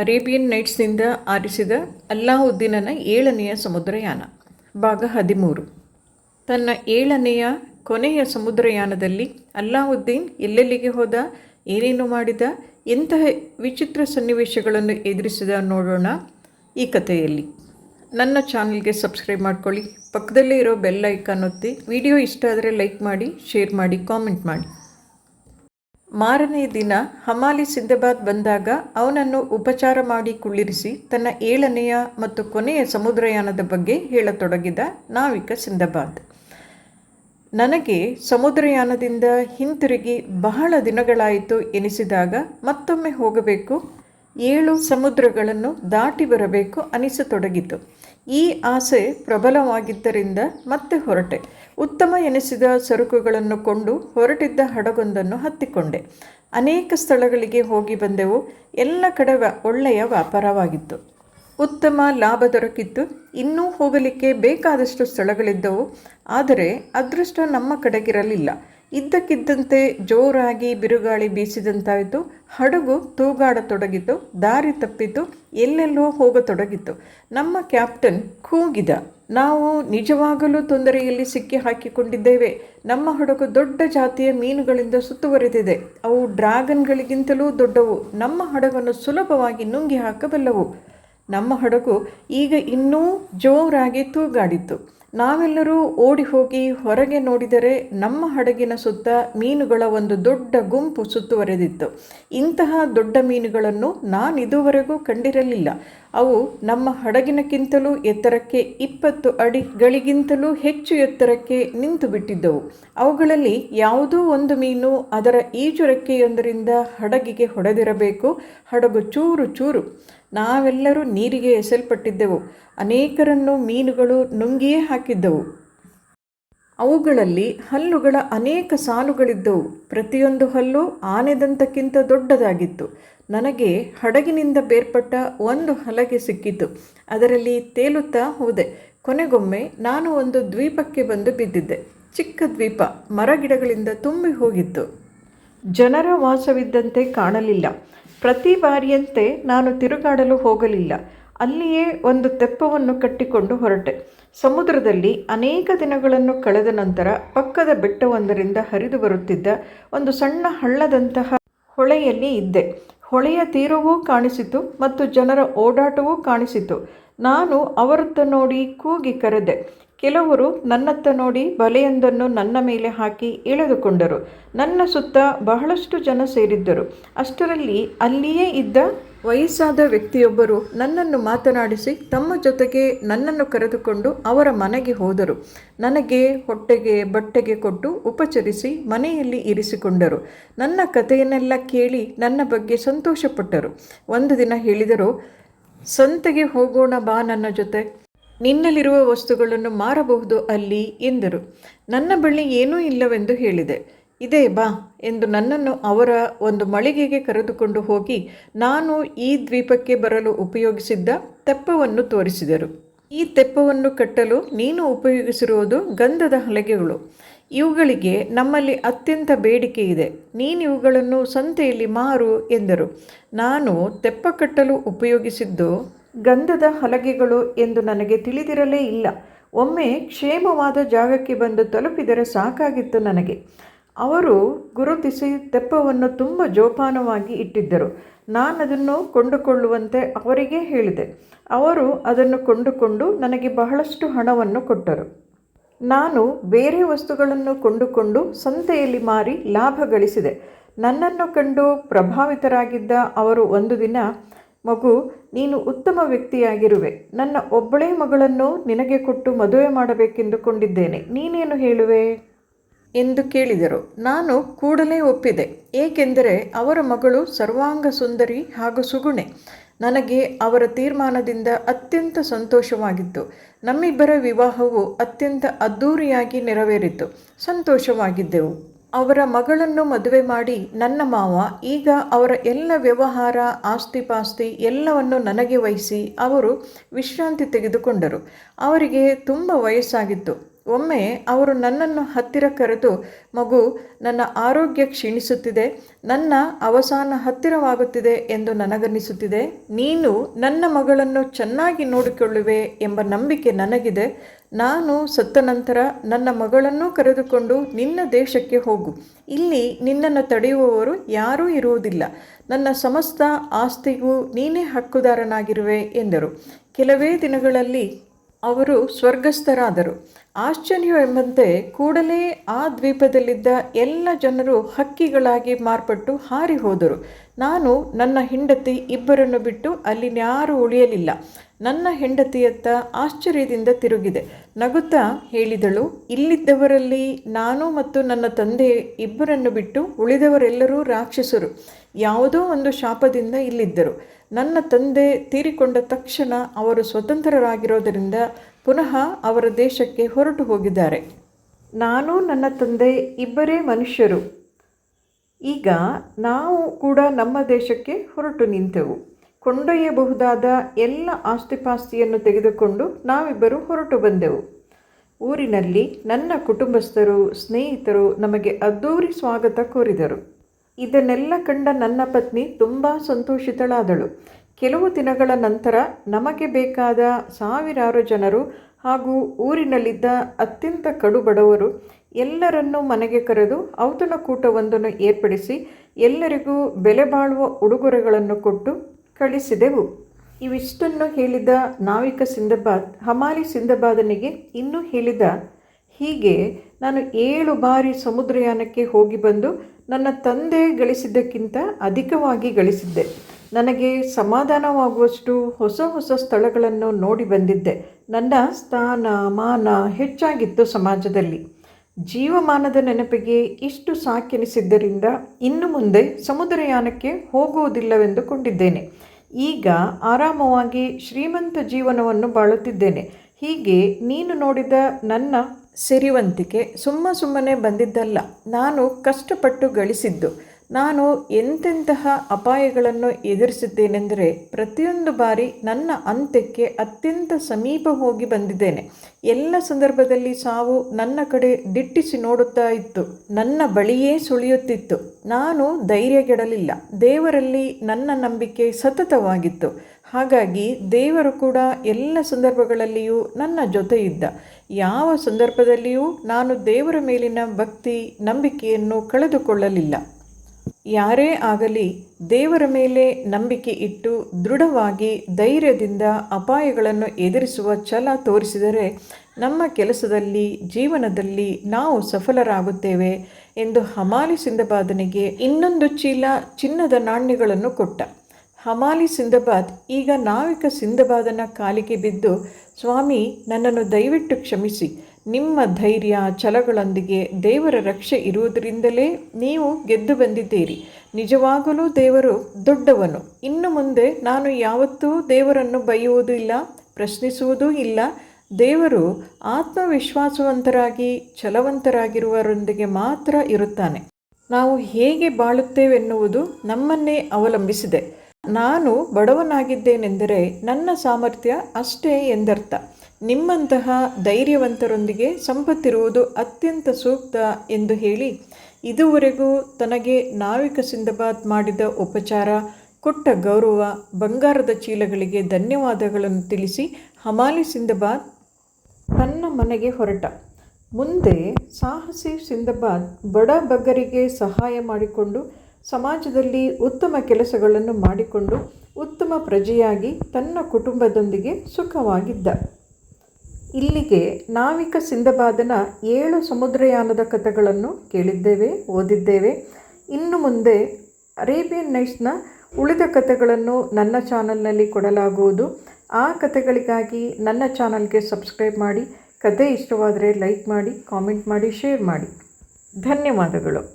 Arabian ನೈಟ್ಸ್ನಿಂದ ಆರಿಸಿದ ಅಲ್ಲಾವುದ್ದೀನನ ಏಳನೆಯ ಸಮುದ್ರಯಾನ, ಭಾಗ ಹದಿಮೂರು. ತನ್ನ ಏಳನೆಯ ಕೊನೆಯ ಸಮುದ್ರಯಾನದಲ್ಲಿ ಅಲ್ಲಾವುದ್ದೀನ್ ಎಲ್ಲೆಲ್ಲಿಗೆ ಹೋದ, ಏನೇನು ಮಾಡಿದ, ಎಂತಹ ವಿಚಿತ್ರ ಸನ್ನಿವೇಶಗಳನ್ನು ಎದುರಿಸಿದ ನೋಡೋಣ ಈ ಕಥೆಯಲ್ಲಿ. ನನ್ನ ಚಾನಲ್ಗೆ ಸಬ್ಸ್ಕ್ರೈಬ್ ಮಾಡ್ಕೊಳ್ಳಿ, ಪಕ್ಕದಲ್ಲೇ ಇರೋ ಬೆಲ್ ಐಕಾನ್ ಒತ್ತಿ, ವಿಡಿಯೋ ಇಷ್ಟ ಆದರೆ ಲೈಕ್ ಮಾಡಿ, ಶೇರ್ ಮಾಡಿ, ಕಾಮೆಂಟ್ ಮಾಡಿ. ಮಾರನೇ ದಿನ ಹಮಾಲಿ ಸಿಂದಬಾದ್ ಬಂದಾಗ ಅವನನ್ನು ಉಪಚಾರ ಮಾಡಿ ಕುಳ್ಳಿರಿಸಿ ತನ್ನ ಏಳನೆಯ ಮತ್ತು ಕೊನೆಯ ಸಮುದ್ರಯಾನದ ಬಗ್ಗೆ ಹೇಳತೊಡಗಿದ ನಾವಿಕ ಸಿಂದಬಾದ್ ನನಗೆ ಸಮುದ್ರಯಾನದಿಂದ ಹಿಂತಿರುಗಿ ಬಹಳ ದಿನಗಳಾಯಿತು ಎನಿಸಿದಾಗ ಮತ್ತೊಮ್ಮೆ ಹೋಗಬೇಕು, ಏಳು ಸಮುದ್ರಗಳನ್ನು ದಾಟಿ ಬರಬೇಕು ಅನಿಸತೊಡಗಿತು. ಈ ಆಸೆ ಪ್ರಬಲವಾಗಿದ್ದರಿಂದ ಮತ್ತೆ ಹೊರಟೆ. ಉತ್ತಮ ಎನಿಸಿದ ಸರಕುಗಳನ್ನು ಕೊಂಡು ಹೊರಟಿದ್ದ ಹಡಗೊಂದನ್ನು ಹತ್ತಿಕೊಂಡೆ. ಅನೇಕ ಸ್ಥಳಗಳಿಗೆ ಹೋಗಿ ಬಂದೆವು. ಎಲ್ಲ ಕಡೆ ಒಳ್ಳೆಯ ವ್ಯಾಪಾರವಾಗಿತ್ತು. ಉತ್ತಮ ಲಾಭ ದೊರಕಿತ್ತು. ಇನ್ನೂ ಹೋಗಲಿಕ್ಕೆ ಬೇಕಾದಷ್ಟು ಸ್ಥಳಗಳಿದ್ದವು. ಆದರೆ ಅದೃಷ್ಟ ನಮ್ಮ ಕಡೆಗಿರಲಿಲ್ಲ. ಇದ್ದಕ್ಕಿದ್ದಂತೆ ಜೋರಾಗಿ ಬಿರುಗಾಳಿ ಬೀಸಿದಂತಾಯಿತು. ಹಡಗು ತೂಗಾಡತೊಡಗಿತು. ದಾರಿ ತಪ್ಪಿತು. ಎಲ್ಲೆಲ್ಲೋ ಹೋಗತೊಡಗಿತು. ನಮ್ಮ ಕ್ಯಾಪ್ಟನ್ ಕೂಗಿದ. ನಾವು ನಿಜವಾಗಲೂ ತೊಂದರೆಯಲ್ಲಿ ಸಿಕ್ಕಿ ಹಾಕಿಕೊಂಡಿದ್ದೇವೆ. ನಮ್ಮ ಹಡಗು ದೊಡ್ಡ ಜಾತಿಯ ಮೀನುಗಳಿಂದ ಸುತ್ತುವರೆದಿದೆ. ಅವು ಡ್ರ್ಯಾಗನ್ಗಳಿಗಿಂತಲೂ ದೊಡ್ಡವು. ನಮ್ಮ ಹಡಗನ್ನು ಸುಲಭವಾಗಿ ನುಂಗಿ ಹಾಕಬಲ್ಲವು. ನಮ್ಮ ಹಡಗು ಈಗ ಇನ್ನೂ ಜೋರಾಗಿ ತೂಗಾಡಿತ್ತು. ನಾವೆಲ್ಲರೂ ಓಡಿ ಹೋಗಿ ಹೊರಗೆ ನೋಡಿದರೆ ನಮ್ಮ ಹಡಗಿನ ಸುತ್ತ ಮೀನುಗಳ ಒಂದು ದೊಡ್ಡ ಗುಂಪು ಸುತ್ತುವರೆದಿತ್ತು. ಇಂತಹ ದೊಡ್ಡ ಮೀನುಗಳನ್ನು ನಾನು ಇದುವರೆಗೂ ಕಂಡಿರಲಿಲ್ಲ. ಅವು ನಮ್ಮ ಹಡಗಿನಕ್ಕಿಂತಲೂ ಎತ್ತರಕ್ಕೆ ಇಪ್ಪತ್ತು ಅಡಿಗಳಿಗಿಂತಲೂ ಹೆಚ್ಚು ಎತ್ತರಕ್ಕೆ ನಿಂತು ಬಿಟ್ಟಿದ್ದವು ಅವುಗಳಲ್ಲಿ ಯಾವುದೋ ಒಂದು ಮೀನು ಅದರ ಈಜುರೆಕ್ಕೆಯೊಂದರಿಂದ ಹಡಗಿಗೆ ಹೊಡೆದಿರಬೇಕು. ಹಡಗು ಚೂರು ಚೂರು. ನಾವೆಲ್ಲರೂ ನೀರಿಗೆ ಎಸೆಲ್ಪಟ್ಟಿದ್ದೆವು. ಅನೇಕರನ್ನು ಮೀನುಗಳು ನುಂಗಿಯೇ ಹಾಕಿದ್ದವು. ಅವುಗಳಲ್ಲಿ ಹಲ್ಲುಗಳ ಅನೇಕ ಸಾಲುಗಳಿದ್ದವು. ಪ್ರತಿಯೊಂದು ಹಲ್ಲು ಆನೆದಂತಕ್ಕಿಂತ ದೊಡ್ಡದಾಗಿತ್ತು. ನನಗೆ ಹಡಗಿನಿಂದ ಬೇರ್ಪಟ್ಟ ಒಂದು ಹಲಗೆ ಸಿಕ್ಕಿತು. ಅದರಲ್ಲಿ ತೇಲುತ್ತಾ ಹೋದೆ. ಕೊನೆಗೊಮ್ಮೆ ನಾನು ಒಂದು ದ್ವೀಪಕ್ಕೆ ಬಂದು ಬಿದ್ದಿದ್ದೆ. ಚಿಕ್ಕ ದ್ವೀಪ, ಮರಗಿಡಗಳಿಂದ ತುಂಬಿ ಹೋಗಿತ್ತು. ಜನರ ವಾಸವಿದ್ದಂತೆ ಕಾಣಲಿಲ್ಲ. ಪ್ರತಿ ಬಾರಿಯಂತೆ ನಾನು ತಿರುಗಾಡಲು ಹೋಗಲಿಲ್ಲ. ಅಲ್ಲಿಯೇ ಒಂದು ತೆಪ್ಪವನ್ನು ಕಟ್ಟಿಕೊಂಡು ಹೊರಟೆ. ಸಮುದ್ರದಲ್ಲಿ ಅನೇಕ ದಿನಗಳನ್ನು ಕಳೆದ ನಂತರ ಪಕ್ಕದ ಬೆಟ್ಟವೊಂದರಿಂದ ಹರಿದು ಬರುತ್ತಿದ್ದ ಒಂದು ಸಣ್ಣ ಹಳ್ಳದಂತಹ ಹೊಳೆಯಲ್ಲಿ ಇದ್ದೆ. ಹೊಳೆಯ ತೀರವೂ ಕಾಣಿಸಿತು ಮತ್ತು ಜನರ ಓಡಾಟವೂ ಕಾಣಿಸಿತು. ನಾನು ಅವರತ್ತ ನೋಡಿ ಕೂಗಿ ಕರೆದೆ ಕೆಲವರು ನನ್ನತ್ತ ನೋಡಿ ಬಲೆಯೊಂದನ್ನು ನನ್ನ ಮೇಲೆ ಹಾಕಿ ಎಳೆದುಕೊಂಡರು ನನ್ನ ಸುತ್ತ ಬಹಳಷ್ಟು ಜನ ಸೇರಿದ್ದರು. ಅಷ್ಟರಲ್ಲಿ ಅಲ್ಲಿಯೇ ಇದ್ದ ವಯಸ್ಸಾದ ವ್ಯಕ್ತಿಯೊಬ್ಬರು ನನ್ನನ್ನು ಮಾತನಾಡಿಸಿ ತಮ್ಮ ಜೊತೆಗೆ ನನ್ನನ್ನು ಕರೆದುಕೊಂಡು ಅವರ ಮನೆಗೆ ಹೋದರು. ನನಗೆ ಹೊಟ್ಟೆಗೆ ಬಟ್ಟೆಗೆ ಕೊಟ್ಟು ಉಪಚರಿಸಿ ಮನೆಯಲ್ಲಿ ಇರಿಸಿಕೊಂಡರು. ನನ್ನ ಕಥೆಯನ್ನೆಲ್ಲ ಕೇಳಿ ನನ್ನ ಬಗ್ಗೆ ಸಂತೋಷಪಟ್ಟರು. ಒಂದು ದಿನ ಹೇಳಿದರು, ಸಂತೆಗೆ ಹೋಗೋಣ ಬಾ ನನ್ನ ಜೊತೆ. ನಿನ್ನಲ್ಲಿರುವ ವಸ್ತುಗಳನ್ನು ಮಾರಬಹುದು ಅಲ್ಲಿ ಎಂದರು. ನನ್ನ ಬಳಿ ಏನೂ ಇಲ್ಲವೆಂದು ಹೇಳಿದೆ. ಇದೇ ಬಾ ಎಂದು ನನ್ನನ್ನು ಅವರ ಒಂದು ಮಳಿಗೆಗೆ ಕರೆದುಕೊಂಡು ಹೋಗಿ ನಾನು ಈ ದ್ವೀಪಕ್ಕೆ ಬರಲು ಉಪಯೋಗಿಸಿದ್ದ ತೆಪ್ಪವನ್ನು ತೋರಿಸಿದರು. ಈ ತೆಪ್ಪವನ್ನು ಕಟ್ಟಲು ನೀನು ಉಪಯೋಗಿಸಿರುವುದು ಗಂಧದ ಹಲಗೆಗಳು. ಇವುಗಳಿಗೆ ನಮ್ಮಲ್ಲಿ ಅತ್ಯಂತ ಬೇಡಿಕೆ ಇದೆ. ನೀನು ಇವುಗಳನ್ನು ಸಂತೆಯಲ್ಲಿ ಮಾರು ಎಂದರು. ನಾನು ತೆಪ್ಪ ಕಟ್ಟಲು ಉಪಯೋಗಿಸಿದ್ದು ಗಂಧದ ಹಲಗೆಗಳು ಎಂದು ನನಗೆ ತಿಳಿದಿರಲೇ ಇಲ್ಲ. ಒಮ್ಮೆ ಕ್ಷೇಮವಾದ ಜಾಗಕ್ಕೆ ಬಂದು ತಲುಪಿದರೆ ಸಾಕಾಗಿತ್ತು ನನಗೆ. ಅವರು ಗುರುತಿಸಿ ತೆಪ್ಪವನ್ನು ತುಂಬ ಜೋಪಾನವಾಗಿ ಇಟ್ಟಿದ್ದರು. ನಾನದನ್ನು ಕೊಂಡುಕೊಳ್ಳುವಂತೆ ಅವರಿಗೆ ಹೇಳಿದೆ. ಅವರು ಅದನ್ನು ಕೊಂಡುಕೊಂಡು ನನಗೆ ಬಹಳಷ್ಟು ಹಣವನ್ನು ಕೊಟ್ಟರು. ನಾನು ಬೇರೆ ವಸ್ತುಗಳನ್ನು ಕೊಂಡುಕೊಂಡು ಸಂತೆಯಲ್ಲಿ ಮಾರಿ ಲಾಭ ಗಳಿಸಿದೆ. ನನ್ನನ್ನು ಕಂಡು ಪ್ರಭಾವಿತರಾಗಿದ್ದ ಅವರು ಒಂದು ದಿನ ಮಗು, ನೀನು ಉತ್ತಮ ವ್ಯಕ್ತಿಯಾಗಿರುವೆ. ನನ್ನ ಒಬ್ಬಳೇ ಮಗಳನ್ನು ನಿನಗೆ ಕೊಟ್ಟು ಮದುವೆ ಮಾಡಬೇಕೆಂದುಕೊಂಡಿದ್ದೇನೆ. ನೀನೇನು ಹೇಳುವೆ? ಎಂದು ಕೇಳಿದರು. ನಾನು ಕೂಡಲೇ ಒಪ್ಪಿದೆ. ಏಕೆಂದರೆ ಅವರ ಮಗಳು ಸರ್ವಾಂಗ ಸುಂದರಿ ಹಾಗೂ ಸುಗುಣೆ. ನನಗೆ ಅವರ ತೀರ್ಮಾನದಿಂದ ಅತ್ಯಂತ ಸಂತೋಷವಾಗಿತ್ತು. ನಮ್ಮಿಬ್ಬರ ವಿವಾಹವು ಅತ್ಯಂತ ಅದ್ಧೂರಿಯಾಗಿ ನೆರವೇರಿತು. ಸಂತೋಷವಾಗಿದ್ದೆವು. ಅವರ ಮಗಳನ್ನು ಮದುವೆ ಮಾಡಿ, ನನ್ನ ಮಾವ, ಈಗ ಅವರ ಎಲ್ಲ ವ್ಯವಹಾರ, ಆಸ್ತಿಪಾಸ್ತಿ ಎಲ್ಲವನ್ನು ನನಗೆ ವಹಿಸಿ, ಅವರು ವಿಶ್ರಾಂತಿ ತೆಗೆದುಕೊಂಡರು. ಅವರಿಗೆ ತುಂಬ ವಯಸ್ಸಾಗಿತ್ತು. ಒಮ್ಮೆ ಅವರು ನನ್ನನ್ನು ಹತ್ತಿರ ಕರೆದು, ಮಗು, ನನ್ನ ಆರೋಗ್ಯ ಕ್ಷೀಣಿಸುತ್ತಿದೆ, ನನ್ನ ಅವಸಾನ ಹತ್ತಿರವಾಗುತ್ತಿದೆ ಎಂದು ನನಗನ್ನಿಸುತ್ತಿದೆ, ನೀನು ನನ್ನ ಮಗಳನ್ನು ಚೆನ್ನಾಗಿ ನೋಡಿಕೊಳ್ಳುವೆ ಎಂಬ ನಂಬಿಕೆ ನನಗಿದೆ ನಾನು ಸತ್ತ ನಂತರ ನನ್ನ ಮಗಳನ್ನು ಕರೆದುಕೊಂಡು ನಿನ್ನ ದೇಶಕ್ಕೆ ಹೋಗು. ಇಲ್ಲಿ ನಿನ್ನನ್ನು ತಡೆಯುವವರು ಯಾರೂ ಇರುವುದಿಲ್ಲ. ನನ್ನ ಸಮಸ್ತ ಆಸ್ತಿಗೂ ನೀನೇ ಹಕ್ಕುದಾರನಾಗಿರುವೆ ಎಂದರು. ಕೆಲವೇ ದಿನಗಳಲ್ಲಿ ಅವರು ಸ್ವರ್ಗಸ್ಥರಾದರು. ಆಶ್ಚರ್ಯವೆಂಬಂತೆ ಕೂಡಲೇ ಆ ದ್ವೀಪದಲ್ಲಿದ್ದ ಎಲ್ಲ ಜನರು ಹಕ್ಕಿಗಳಾಗಿ ಮಾರ್ಪಟ್ಟು ಹಾರಿ ಹೋದರು. ನಾನು ನನ್ನ ಹೆಂಡತಿ ಇಬ್ಬರನ್ನು ಬಿಟ್ಟು ಅಲ್ಲಿನ್ಯಾರೂ ಉಳಿಯಲಿಲ್ಲ. ನನ್ನ ಹೆಂಡತಿಯತ್ತ ಆಶ್ಚರ್ಯದಿಂದ ತಿರುಗಿದೆ. ನಗುತ್ತಾ ಹೇಳಿದಳು, ಇಲ್ಲಿದ್ದವರಲ್ಲಿ ನಾನು ಮತ್ತು ನನ್ನ ತಂದೆ ಇಬ್ಬರನ್ನು ಬಿಟ್ಟು ಉಳಿದವರೆಲ್ಲರೂ ರಾಕ್ಷಸರು. ಯಾವುದೋ ಒಂದು ಶಾಪದಿಂದ ಇಲ್ಲಿದ್ದರು. ನನ್ನ ತಂದೆ ತೀರಿಕೊಂಡ ತಕ್ಷಣ ಅವರು ಸ್ವತಂತ್ರರಾಗಿರೋದರಿಂದ ಪುನಃ ಅವರ ದೇಶಕ್ಕೆ ಹೊರಟು ಹೋಗಿದ್ದಾರೆ. ನಾನು, ನನ್ನ ತಂದೆ ಇಬ್ಬರೇ ಮನುಷ್ಯರು. ಈಗ ನಾವು ಕೂಡ ನಮ್ಮ ದೇಶಕ್ಕೆ ಹೊರಟು ನಿಂತೆವು. ಕೊಂಡೊಯ್ಯಬಹುದಾದ ಎಲ್ಲ ಆಸ್ತಿಪಾಸ್ತಿಯನ್ನು ತೆಗೆದುಕೊಂಡು ನಾವಿಬ್ಬರು ಹೊರಟು ಬಂದೆವು. ಊರಿನಲ್ಲಿ ನನ್ನ ಕುಟುಂಬಸ್ಥರು, ಸ್ನೇಹಿತರು ನಮಗೆ ಅದ್ದೂರಿ ಸ್ವಾಗತ ಕೋರಿದರು. ಇದನ್ನೆಲ್ಲ ಕಂಡ ನನ್ನ ಪತ್ನಿ ತುಂಬ ಸಂತೋಷಿತಳಾದಳು. ಕೆಲವು ದಿನಗಳ ನಂತರ ನಮಗೆ ಬೇಕಾದ ಸಾವಿರಾರು ಜನರು ಹಾಗೂ ಊರಿನಲ್ಲಿದ್ದ ಅತ್ಯಂತ ಕಡುಬಡವರು ಎಲ್ಲರನ್ನೂ ಮನೆಗೆ ಕರೆದು ಔತಣಕೂಟವೊಂದನ್ನು ಏರ್ಪಡಿಸಿ ಎಲ್ಲರಿಗೂ ಬೆಲೆ ಬಾಳುವ ಉಡುಗೊರೆಗಳನ್ನು ಕೊಟ್ಟು ಕಳಿಸಿದೆವು. ಇವಿಷ್ಟನ್ನು ಹೇಳಿದ ನಾವಿಕ ಸಿಂಧಬಾದ್, ಹಮಾಲಿ ಸಿಂಧಬಾದನಿಗೆ ಇನ್ನೂ ಹೇಳಿದ, ಹೀಗೆ ನಾನು ಏಳು ಬಾರಿ ಸಮುದ್ರಯಾನಕ್ಕೆ ಹೋಗಿ ಬಂದು ನನ್ನ ತಂದೆ ಗಳಿಸಿದ್ದಕ್ಕಿಂತ ಅಧಿಕವಾಗಿ ಗಳಿಸಿದ್ದೆ. ನನಗೆ ಸಮಾಧಾನವಾಗುವಷ್ಟು ಹೊಸ ಹೊಸ ಸ್ಥಳಗಳನ್ನು ನೋಡಿ ಬಂದಿದ್ದೆ. ನನ್ನ ಸ್ಥಾನ, ಮಾನ ಹೆಚ್ಚಾಗಿತ್ತು ಸಮಾಜದಲ್ಲಿ. ಜೀವಮಾನದ ನೆನಪಿಗೆ ಇಷ್ಟು ಸಾಕೆನಿಸಿದ್ದರಿಂದ ಇನ್ನು ಮುಂದೆ ಸಮುದ್ರಯಾನಕ್ಕೆ ಹೋಗುವುದಿಲ್ಲವೆಂದುಕೊಂಡಿದ್ದೇನೆ. ಈಗ ಆರಾಮವಾಗಿ ಶ್ರೀಮಂತ ಜೀವನವನ್ನು ಬಾಳುತ್ತಿದ್ದೇನೆ. ಹೀಗೆ ನೀನು ನೋಡಿದ ನನ್ನ ಸಿರಿವಂತಿಕೆ ಸುಮ್ಮ ಸುಮ್ಮನೆ ಬಂದಿದ್ದಲ್ಲ. ನಾನು ಕಷ್ಟಪಟ್ಟು ಗಳಿಸಿದ್ದು. ನಾನು ಎಂತೆಂತಹ ಅಪಾಯಗಳನ್ನು ಎದುರಿಸಿದ್ದೇನೆಂದರೆ ಪ್ರತಿಯೊಂದು ಬಾರಿ ನನ್ನ ಅಂತ್ಯಕ್ಕೆ ಅತ್ಯಂತ ಸಮೀಪ ಹೋಗಿ ಬಂದಿದ್ದೇನೆ. ಎಲ್ಲ ಸಂದರ್ಭದಲ್ಲಿ ಸಾವು ನನ್ನ ಕಡೆ ದಿಟ್ಟಿಸಿ ನೋಡುತ್ತಾ ಇತ್ತು. ನನ್ನ ಬಳಿಯೇ ಸುಳಿಯುತ್ತಿತ್ತು. ನಾನು ಧೈರ್ಯಗೆಡಲಿಲ್ಲ. ದೇವರಲ್ಲಿ ನನ್ನ ನಂಬಿಕೆ ಸತತವಾಗಿತ್ತು. ಹಾಗಾಗಿ ದೇವರು ಕೂಡ ಎಲ್ಲ ಸಂದರ್ಭಗಳಲ್ಲಿಯೂ ನನ್ನ ಜೊತೆ ಇದ್ದ ಯಾವ ಸಂದರ್ಭದಲ್ಲಿಯೂ ನಾನು ದೇವರ ಮೇಲಿನ ಭಕ್ತಿ, ನಂಬಿಕೆಯನ್ನು ಕಳೆದುಕೊಳ್ಳಲಿಲ್ಲ. ಯಾರೇ ಆಗಲಿ ದೇವರ ಮೇಲೆ ನಂಬಿಕೆ ಇಟ್ಟು ದೃಢವಾಗಿ ಧೈರ್ಯದಿಂದ ಅಪಾಯಗಳನ್ನು ಎದುರಿಸುವ ಛಲ ತೋರಿಸಿದರೆ ನಮ್ಮ ಕೆಲಸದಲ್ಲಿ, ಜೀವನದಲ್ಲಿ ನಾವು ಸಫಲರಾಗುತ್ತೇವೆ ಎಂದು ಹಮಾಲಿ ಸಿಂಧಬಾದನಿಗೆ ಇನ್ನೊಂದು ಚೀಲ ಚಿನ್ನದ ನಾಣ್ಯಗಳನ್ನು ಕೊಟ್ಟ. ಹಮಾಲಿ ಸಿಂಧಬಾದ್ ಈಗ ನಾವಿಕ ಸಿಂಧಬಾದನ ಕಾಲಿಗೆ ಬಿದ್ದು, ಸ್ವಾಮಿ, ನನ್ನನ್ನು ದಯವಿಟ್ಟು ಕ್ಷಮಿಸಿ. ನಿಮ್ಮ ಧೈರ್ಯ, ಛಲಗಳೊಂದಿಗೆ ದೇವರ ರಕ್ಷೆ ಇರುವುದರಿಂದಲೇ ನೀವು ಗೆದ್ದು ಬಂದಿದ್ದೀರಿ. ನಿಜವಾಗಲೂ ದೇವರು ದೊಡ್ಡವನು. ಇನ್ನು ಮುಂದೆ ನಾನು ಯಾವತ್ತೂ ದೇವರನ್ನು ಬೈಯುವುದೂ ಇಲ್ಲ, ಪ್ರಶ್ನಿಸುವುದೂ ಇಲ್ಲ. ದೇವರು ಆತ್ಮವಿಶ್ವಾಸವಂತರಾಗಿ ಛಲವಂತರಾಗಿರುವರೊಂದಿಗೆ ಮಾತ್ರ ಇರುತ್ತಾನೆ. ನಾವು ಹೇಗೆ ಬಾಳುತ್ತೇವೆನ್ನುವುದು ನಮ್ಮನ್ನೇ ಅವಲಂಬಿಸಿದೆ. ನಾನು ಬಡವನಾಗಿದ್ದೇನೆಂದರೆ ನನ್ನ ಸಾಮರ್ಥ್ಯ ಅಷ್ಟೇ ಎಂದರ್ಥ. ನಿಮ್ಮಂತಹ ಧೈರ್ಯವಂತರೊಂದಿಗೆ ಸಂಪತ್ತಿರುವುದು ಅತ್ಯಂತ ಸೂಕ್ತ ಎಂದು ಹೇಳಿ, ಇದುವರೆಗೂ ತನಗೆ ನಾವಿಕ ಸಿಂದಬಾದ್ ಮಾಡಿದ ಉಪಚಾರ, ಕೊಟ್ಟ ಗೌರವ, ಬಂಗಾರದ ಚೀಲಗಳಿಗೆ ಧನ್ಯವಾದಗಳನ್ನು ತಿಳಿಸಿ ಹಮಾಲಿ ಸಿಂದಬಾದ್ ತನ್ನ ಮನೆಗೆ ಹೊರಟ. ಮುಂದೆ ಸಾಹಸಿ ಸಿಂದಬಾದ್ ಬಡ ಬಗ್ಗರಿಗೆ ಸಹಾಯ ಮಾಡಿಕೊಂಡು ಸಮಾಜದಲ್ಲಿ ಉತ್ತಮ ಕೆಲಸಗಳನ್ನು ಮಾಡಿಕೊಂಡು ಉತ್ತಮ ಪ್ರಜೆಯಾಗಿ ತನ್ನ ಕುಟುಂಬದೊಂದಿಗೆ ಸುಖವಾಗಿದ್ದ. ಇಲ್ಲಿಗೆ ನಾವಿಕ ಸಿಂಧಬಾದನ ಏಳು ಸಮುದ್ರಯಾನದ ಕಥೆಗಳನ್ನು ಕೇಳಿದ್ದೇವೆ, ಓದಿದ್ದೇವೆ. ಇನ್ನು ಮುಂದೆ ಅರೇಬಿಯನ್ ನೈಟ್ಸ್ನ ಉಳಿದ ಕಥೆಗಳನ್ನು ನನ್ನ ಚಾನಲ್ನಲ್ಲಿ ಕೊಡಲಾಗುವುದು. ಆ ಕಥೆಗಳಿಗಾಗಿ ನನ್ನ ಚಾನಲ್ಗೆ ಸಬ್ಸ್ಕ್ರೈಬ್ ಮಾಡಿ ಕತೆ ಇಷ್ಟವಾದರೆ ಲೈಕ್ ಮಾಡಿ, ಕಾಮೆಂಟ್ ಮಾಡಿ, ಶೇರ್ ಮಾಡಿ. ಧನ್ಯವಾದಗಳು.